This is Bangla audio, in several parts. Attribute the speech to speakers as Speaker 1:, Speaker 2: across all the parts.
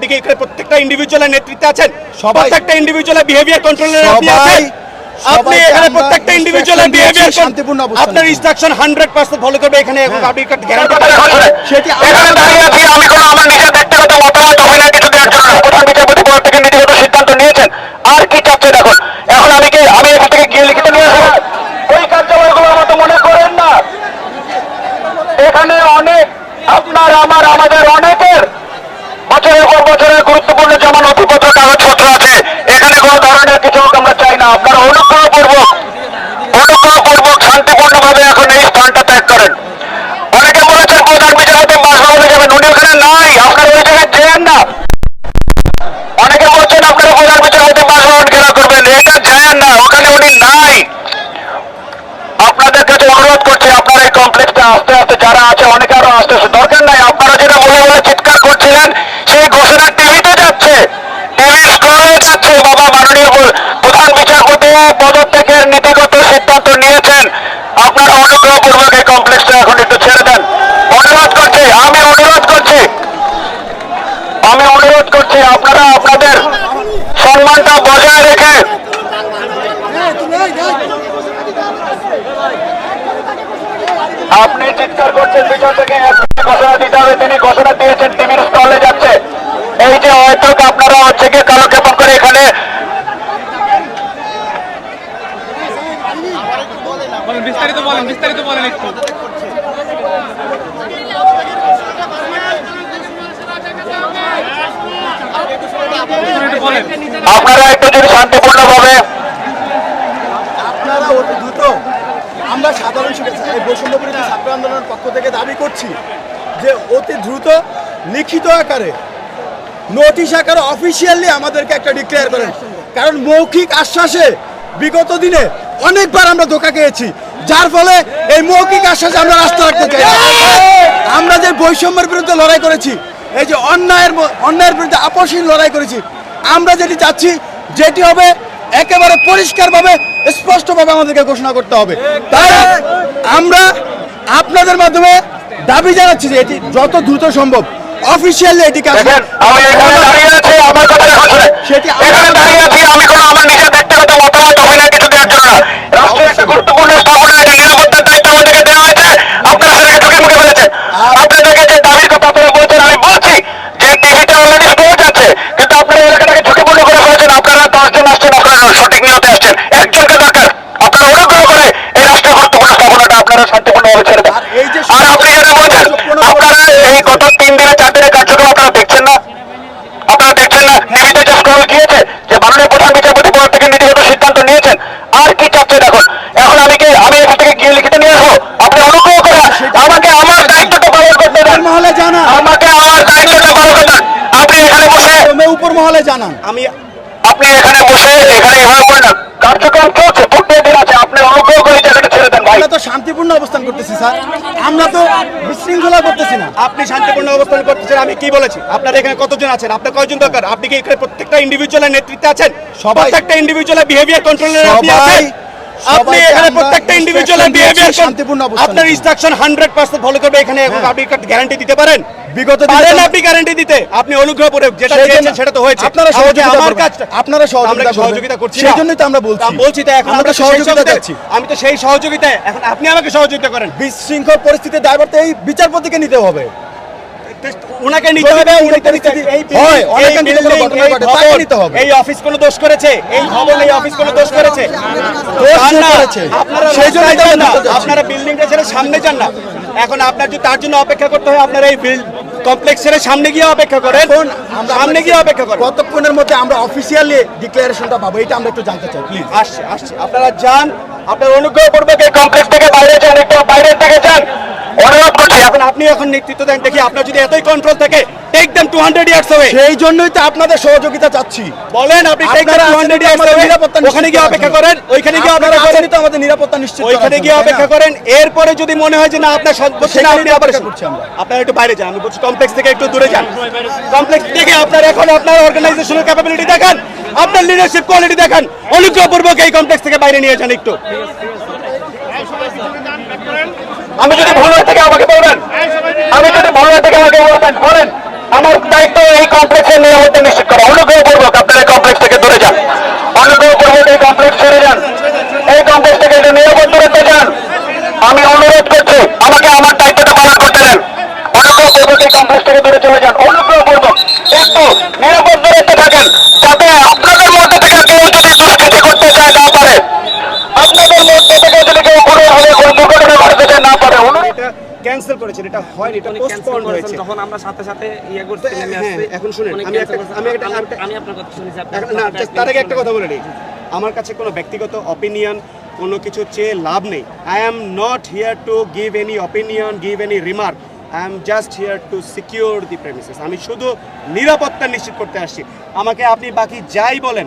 Speaker 1: আপনি কি এখানে প্রত্যেকটা ইন্ডিভিজুয়ালের নেতৃত্বে আছেন
Speaker 2: সবাই-
Speaker 1: প্রত্যেকটা ইন্ডিভিজুয়ালের বিহেভিয়ার কন্ট্রোলের আপনি আছেন। আপনি এখানে প্রত্যেকটা ইন্ডিভিজুয়ালের বিহেভিয়ার
Speaker 2: শান্তিপূর্ণ অবস্থা
Speaker 1: আপনার ইনস্ট্রাকশন 100% ফলো করবে এখানে এবং আপনি গ্যারান্টি
Speaker 2: সেটি
Speaker 3: এখানে দাঁড়িয়ে আপনি আমি কোনো আমার নিজের ব্যক্তিগত মতামত অভিনয় কিছু দেওয়ার জন্য না। প্রধান বিচারপতি পদ থেকে নীতিগত সিদ্ধান্ত নিয়েছেন আর কি চাচ্ছেন এখন এখন আমি কি আমি এখান থেকে গিয়ে লিখিত নিয়ে আসব ওই কার্যালয়গুলোর মতো মনে করেন না এখানে অনেক আপনার আমার আমাদের অনেকের বছরের পর বছরের গুরুত্বপূর্ণ যেমন নথিপত্র কাগজপত্র আছে এখানে কোনো ধরনের কিছু হোক আমরা চাই না আপনারা অনুগ্রহপূর্বক অনুগ্রহপূর্বক শান্তিপূর্ণভাবে এখন এই স্থানটা ত্যাগ করেন অনেকে বলেছেন প্রধান বিচারপতি বাসভবনে যাবেন উনি ওখানে নাই আপনারা ওই জায়গায় যেন না অনেকে বলছেন আপনারা প্রধান বিচারপতি বাসভবন ঘেরা করবেন এটা যায় না ওখানে উনি নাই আপনাদের কাছে অনুরোধ করছি আপনারা এই কমপ্লেক্সটা আস্তে আস্তে যারা আছে অনেকে আরও আস্তে আস্তে দরকার নাই আপনারা যেটা বলে বলে চিৎকার করছিলেন সেই ঘোষণা টিভিতে যাচ্ছে টিভির স্ক্রলে যাচ্ছে বাবা মাননীয় প্র- প্রধান বিচারপতি পদত্যাগের নীতিগত সিদ্ধান্ত নিয়েছেন আপনারা অনুগ্রহপূর্বক এই কমপ্লেক্সটা এখন একটু ছেড়ে দেন অনুরোধ করছি আমি অনুরোধ করছি আমি অনুরোধ করছি আপনারা আপনাদের সম্মানটা বজায় রেখে আপনি চিৎকার করছেন পিছন থেকে ঘোষণা দিতে হবে। তিনি ঘোষণা দিয়েছেন টিভির স্টলে যাচ্ছে। এই যে হয়তো আপনারা হচ্ছে গিয়ে কালক্ষেপণ করে এখানে
Speaker 4: বিস্তারিত বলেন বিস্তারিত বলেন একটু।
Speaker 3: আপনারা একটু যদি শান্তিপূর্ণভাবে
Speaker 2: আপনারা অতি দ্রুত আমরা সাধারণ এই বৈষম্য বিরোধী ছাত্র আন্দোলনের পক্ষ থেকে দাবি করছি যে অতি দ্রুত লিখিত আকারে নোটিশ আকারে অফিসিয়ালি আমাদেরকে একটা ডিক্লেয়ার করেন কারণ মৌখিক আশ্বাসে বিগত দিনে অনেকবার আমরা ধোকা খেয়েছি যার ফলে এই মৌখিক আশ্বাসে আমরা রাস্তা রাখতে চাই। আমরা যে বৈষম্যের বিরুদ্ধে লড়াই করেছি, এই যে অন্যায়ের অন্যায়ের বিরুদ্ধে আপসহীন লড়াই করেছি, আমরা যেটি চাচ্ছি, যেটি হবে একেবারে পরিষ্কারভাবে স্পষ্টভাবে আমাদেরকে ঘোষণা করতে হবে। তাই আমরা আপনাদের মাধ্যমে দাবি জানাচ্ছি যে এটি যত দ্রুত সম্ভব অফিসিয়ালি এটি কাজ সেটি
Speaker 3: আমি কোনো আমার নিজের ব্যক্তিগত মতামত অভিনয় কিছু দেওয়ার জন্য না রাষ্ট্রের একটা গুরুত্বপূর্ণ স্থাপনা এটি নিরাপত্তার দায়িত্ব আমাদেরকে দেওয়া হয়েছে আপনারা সেটাকে ঝুঁকি মুখে ফেলেছেন আপনাদেরকে যে দাবির কথা আপনারা বলছেন আমি বলছি যে টিভিটা অলরেডি স্পোর্ট আছে কিন্তু আপনারা এলাকাটাকে ঝুঁকিপূর্ণ করে ফেলেছেন আপনারা দশজন আসছেন আপনারা সঠিক নিয়তে আসছেন একজনকে দরকার আপনারা অনুগ্রহ করে এই রাষ্ট্রের গুরুত্বপূর্ণ স্থাপনাটা আপনারা শান্তিপূর্ণভাবে ছেড়ে দেন
Speaker 2: আর এই যে
Speaker 3: আর আপনি যেটা বলছেন আপনারা এই গত তিন দিনে চার দিনের কার্যক্রম আপনারা দেখছেন না আপনারা দেখছেন না টিভিতে যে স্ক্রল গিয়েছে যে মাননীয় প্রধান বিচারপতি পদ থেকে নীতিগত সিদ্ধান্ত নিয়েছেন আর কি চাচ্ছেন এখন এখন আমি কি আমি এখান থেকে গিয়ে লিখিত নিয়ে আসব আপনি অনুগ্রহ করে আমাকে আমার দায়িত্বটা পালন করতে দেন
Speaker 2: উপর মহলে জানান
Speaker 3: আমাকে আমার দায়িত্বটা পালন করতে দেন আপনি এখানে বসে
Speaker 2: তুমি উপর মহলে জানান
Speaker 1: আমি
Speaker 3: আপনি এখানে বসে এখানে এভাবে করেন না কার্যক্রম চলছে প্রত্যেক দিন আছে আপনি অনুগ্রহ করে এই জায়গাটা ছেড়ে দেন ভাই
Speaker 2: আমরা তো শান্তিপূর্ণ অবস্থান করতেছি স্যার। আমরা তো বিশৃঙ্খলা করতেছি না।
Speaker 1: আপনি শান্তিপূর্ণ অবস্থান করতেছেন আমি কি বলেছি? আপনার এখানে কতজন আছেন? আপনার কয়জন দরকার? আপনি কি এখানে প্রত্যেকটা ইন্ডিভিজুয়ালের নেতৃত্বে আছেন?
Speaker 2: সবাই-
Speaker 1: একটা ইন্ডিভিজুয়ালের বিহেভিয়ার কন্ট্রোলের আপনি আছেন? আপনি এখানে প্রত্যেকটা
Speaker 2: ইন্ডিভিজুয়াল
Speaker 1: বিহেভিয়ার
Speaker 2: শান্তিপূর্ণ অবস্থানে।
Speaker 1: আপনার ইনস্ট্রাকশন 100% ফলো করবে এখানে এবং আপনি গ্যারান্টি দিতে পারেন?
Speaker 2: বিগত
Speaker 1: পারেন আপনি গ্যারান্টি দিতে। আপনি অনুগ্রহ করে যেটা চেয়েছেন সেটা তো হয়েছে।
Speaker 2: আপনারা সহযোগিতা
Speaker 1: আমার। কাজটা
Speaker 2: আপনারা সহযোগিতা।
Speaker 1: সহযোগিতা করছি?
Speaker 2: সেই জন্যই তো আমরা বলছি।
Speaker 1: বলছি তো এখন
Speaker 2: আমরা সহযোগিতা চাচ্ছি।
Speaker 1: আমি তো সেই সহযোগিতায় এখন আপনি আমাকে সহযোগিতা করেন।
Speaker 2: বিশৃঙ্খল পরিস্থিতির এই বিচারপতিকে নিতে হবে।
Speaker 1: ওনাকে নিতে এই অফিস কোনো দোষ করেছে? এই ভবন এই অফিস কোনো দোষ করেছে?
Speaker 2: করেছে?
Speaker 1: আপনারা
Speaker 2: সেই
Speaker 1: জন্য। আপনারা বিল্ডিংটা ছেড়ে সামনে যান না। এখন আপনার যদি তার জন্য অপেক্ষা করতে হয় আপনারা এই কমপ্লেক্স ছেড়ে সামনে গিয়ে অপেক্ষা করেন। সামনে গিয়ে অপেক্ষা করেন।
Speaker 2: কতক্ষণের মধ্যে আমরা অফিসিয়ালি ডিক্লারেশনটা পাবো এটা আমরা একটু জানতে চাই প্লিজ
Speaker 1: আসছে আসছে। আপনারা যান আপনার অনুগ্রহ
Speaker 3: করবেন কমপ্লেক্স থেকে বাইরে যান একটু বাইরের থেকে
Speaker 1: এখন নেতৃত্ব দেন দেখি আপনার যদি এতই কন্ট্রোল থাকে টেক টু হান্ড্রেড ইয়ার্স হবে
Speaker 2: সেই জন্যই তো আপনাদের সহযোগিতা চাচ্ছি।
Speaker 1: বলেন আপনি টেক ইয়ার্স ওখানে গিয়ে অপেক্ষা করেন ওইখানে গিয়ে
Speaker 2: আপনারা
Speaker 1: করেন।
Speaker 2: তো আমাদের নিরাপত্তা নিশ্চিত
Speaker 1: ওইখানে গিয়ে অপেক্ষা করেন এরপরে যদি মনে হয় যে না আপনার সর্বোচ্চ না আপনি আবার
Speaker 2: করছি আমরা।
Speaker 1: আপনারা একটু বাইরে যান আমি বলছি কমপ্লেক্স থেকে একটু দূরে যান। কমপ্লেক্স থেকে আপনার এখন আপনার অর্গানাইজেশনের ক্যাপাবিলিটি দেখান আপনার লিডারশিপ কোয়ালিটি দেখান। অনুগ্রহপূর্বক এই কমপ্লেক্স থেকে বাইরে নিয়ে যান একটু।
Speaker 3: আমি যদি ভুল হয়ে থেকে আমাকে বলবেন। আমি যদি ভুল হয়ে থেকে আমাকে বলবেন। বলেন, আমার দায়িত্ব এই কমপ্লেক্সের নিরাপত্তা নিশ্চিত করা। অনুগ্রহ পূর্বক আপনারা কমপ্লেক্স থেকে দূরে যান অনুগ্রহ পূর্বক এই কমপ্লেক্স ছেড়ে যান এই কমপ্লেক্স থেকে একটু নিরাপদ দূরত্বে যান আমি অনুরোধ করছি আমাকে আমার দায়িত্বটা পালন করতে দেন অনুগ্রহ পূর্বক এই কমপ্লেক্স থেকে দূরে চলে যান অনুগ্রহ পূর্বক একটু নিরাপদ দূরত্বে থাকেন যাতে আপনাদের মধ্যে থেকে কেউ যদি দুষ্কৃতি করতে চায় না পারে আপনাদের মধ্যে থেকে যদি কেউ কোনো ভাবে কোনো দুর্ঘটনা ঘটাতে চায় না পারে অনুরোধ
Speaker 1: এটা ক্যান্সেল করেছেন এটা হয়নি এটা পোস্টপন্ড হয়েছে।
Speaker 5: যখন আমরা সাথে সাথে ইয়ে করতে নেমে
Speaker 1: হ্যাঁ,
Speaker 5: আসছি।
Speaker 1: এখন শুনেন, আমি একটা-। আমি একটা-
Speaker 5: আমি- আপনার কথা শুনেছি
Speaker 1: না তার আগে একটা কথা বলে নিই। আমার কাছে কোনো ব্যক্তিগত অপিনিয়ন কোনো কিছু চেয়ে লাভ নেই। I am not here to give any opinion give any remark I am just here to secure the premises আমি শুধু নিরাপত্তা নিশ্চিত করতে আসছি। আমাকে আপনি বাকি যাই বলেন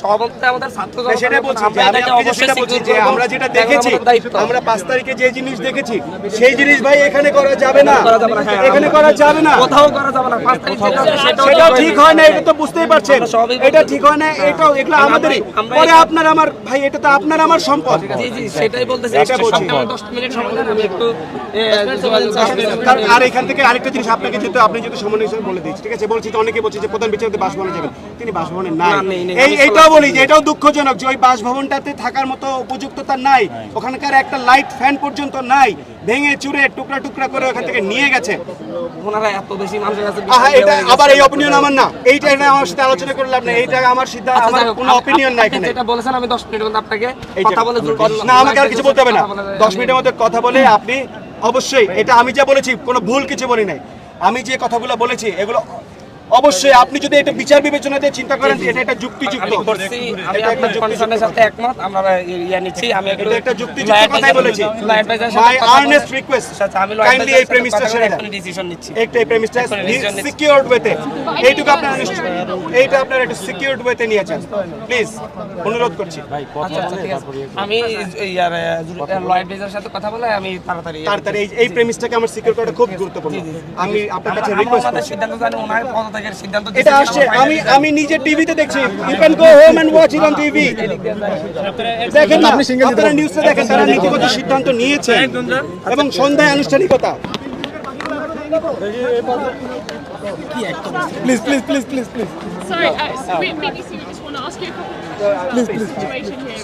Speaker 5: সভাপতি আমাদের ছাত্র
Speaker 1: সেটা বলছি
Speaker 5: আমরা
Speaker 1: যে আমি
Speaker 5: এটাকে
Speaker 1: আপনাকে
Speaker 5: অবশ্যই
Speaker 1: সেটা বলছি যে আমরা যেটা দেখেছি আমরা পাঁচ তারিখে যে জিনিস দেখেছি সেই জিনিস ভাই এখানে করা যাবে না।
Speaker 5: যাবে হ্যাঁ,
Speaker 1: এখানে করা যাবে না।
Speaker 5: কোথাও করা যাবে না পাঁচ তারিখ সেটাও
Speaker 1: সেটাও
Speaker 5: ঠিক
Speaker 1: হয় না এটা তো বুঝতেই পারছেন। এটা ঠিক হয় না এটাও এগুলো আমাদেরই। পরে
Speaker 5: এটা-
Speaker 1: আপনার আমার ভাই এটা তো আপনার আমার সম্পদ।
Speaker 5: জি জি সেটাই বলতেছি।
Speaker 1: এটা বলছি।
Speaker 5: সপ্তাহে আমার দশ মিনিট সময় আমি একটু
Speaker 1: আর এখান থেকে আরেকটা জিনিস আপনাকে যেহেতু আপনি যেহেতু সমন্বয় হিসেবে বলে দিচ্ছি ঠিক আছে? বলছি তো অনেকে বলছে যে প্রধান বিচারপতি বাসভবনে যাবেন। তিনি বাসভবনে নাই। এই এটাও বলি যে এটাও দুঃখজনক যে ওই বাসভবনটাতে থাকার মতো উপযুক্ততা নাই। ওখানকার একটা লাইট ফ্যান পর্যন্ত নাই। ভেঙে চুরে টুকরা টুকরা করে ওখান থেকে নিয়ে গেছে।
Speaker 5: ওনারা এত বেশি মানুষের কাছে
Speaker 1: এটা আবার এই অপিনিয়ন আমার না। এইটা এটা আমার সাথে আলোচনা করে লাভ নেই এইটা আমার সিদ্ধান্ত
Speaker 5: আচ্ছা,
Speaker 1: আমার কোনো অপিনিয়ন নাই এখানে।
Speaker 5: যেটা বলেছেন আমি দশ মিনিটের মধ্যে আপনাকে কথা বলে
Speaker 1: না আমাকে আর কিছু বলতে হবে না।
Speaker 5: কথা বলে
Speaker 1: দশ
Speaker 5: আমি-
Speaker 1: মিনিটের মধ্যে কথা বলে আপনি অবশ্যই এটা আমি যা বলেছি কোনো ভুল কিছু বলি নাই। আমি যে কথাগুলো বলেছি এগুলো অবশ্যই আপনি যদি এটা বিচার বিবেচনা দিয়ে চিন্তা করেন এটা একটা যুক্তিযুক্ত।
Speaker 5: আমি
Speaker 1: এটা একটা যুক্তিযুক্ত
Speaker 5: সাথে একমত আমরা ইয়া নিচ্ছি আমি
Speaker 1: এটা একটা যুক্তিযুক্ত কথাই বলেছি। মাই আর্নেস্ট রিকোয়েস্ট
Speaker 5: আচ্ছা, আমি
Speaker 1: কাইন্ডলি এই
Speaker 5: এর সাথে
Speaker 1: প্রেমিসটা
Speaker 5: কথা
Speaker 1: ছেড়ে দেন।
Speaker 5: এখনই নিচ্ছি।
Speaker 1: একটা এই প্রেমিসটা। সিকিউরড ওয়েতে এইটুকু আপনারা নিশ্চয় এইটা আপনারা একটু সিকিউরড ওয়েতে নিয়েছেন প্লিজ অনুরোধ করছি।
Speaker 5: আচ্ছা আচ্ছা ঠিক আমি ইয়ার সাথে কথা বলে আমি তাড়াতাড়ি
Speaker 1: তাড়াতাড়ি এই প্রেমিসটাকে আমার সিকিউর করাটা খুব গুরুত্বপূর্ণ। আমি আপনার কাছে রিকোয়েস্ট করছি।
Speaker 5: সিদ্ধান্ত জানি ওনার পদত্যাগের সিদ্ধান্ত
Speaker 1: এটা আসছে আমি আমি নিজে টিভিতে দেখছি you can go home and watch it on TV দেখেন না আপনারা নিউজে দেখেন তারা নীতিগত সিদ্ধান্ত নিয়েছে এবং সন্ধ্যায় আনুষ্ঠানিকতা
Speaker 2: please please please please please
Speaker 6: Sorry, uh, so we, BBC, we just want to ask you a couple of questions the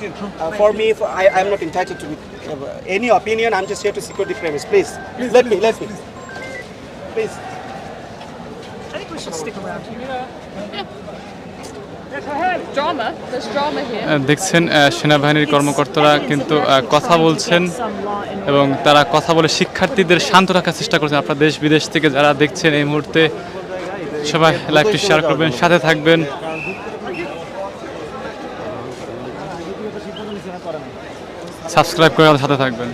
Speaker 6: here.
Speaker 1: Uh, for me, for, I I am not entitled to uh, any opinion. I'm just here to secure the premise. Please, let me, let me. Please.
Speaker 6: We should stick around. Drama. Here.
Speaker 4: দেখছেন সেনাবাহিনীর কর্মকর্তারা কিন্তু কথা বলছেন এবং তারা কথা বলে শিক্ষার্থীদের শান্ত রাখার চেষ্টা করছেন আপনার দেশ বিদেশ থেকে যারা দেখছেন এই মুহূর্তে সবাই লাইভটি শেয়ার করবেন সাথে থাকবেন সাবস্ক্রাইব করে সাথে থাকবেন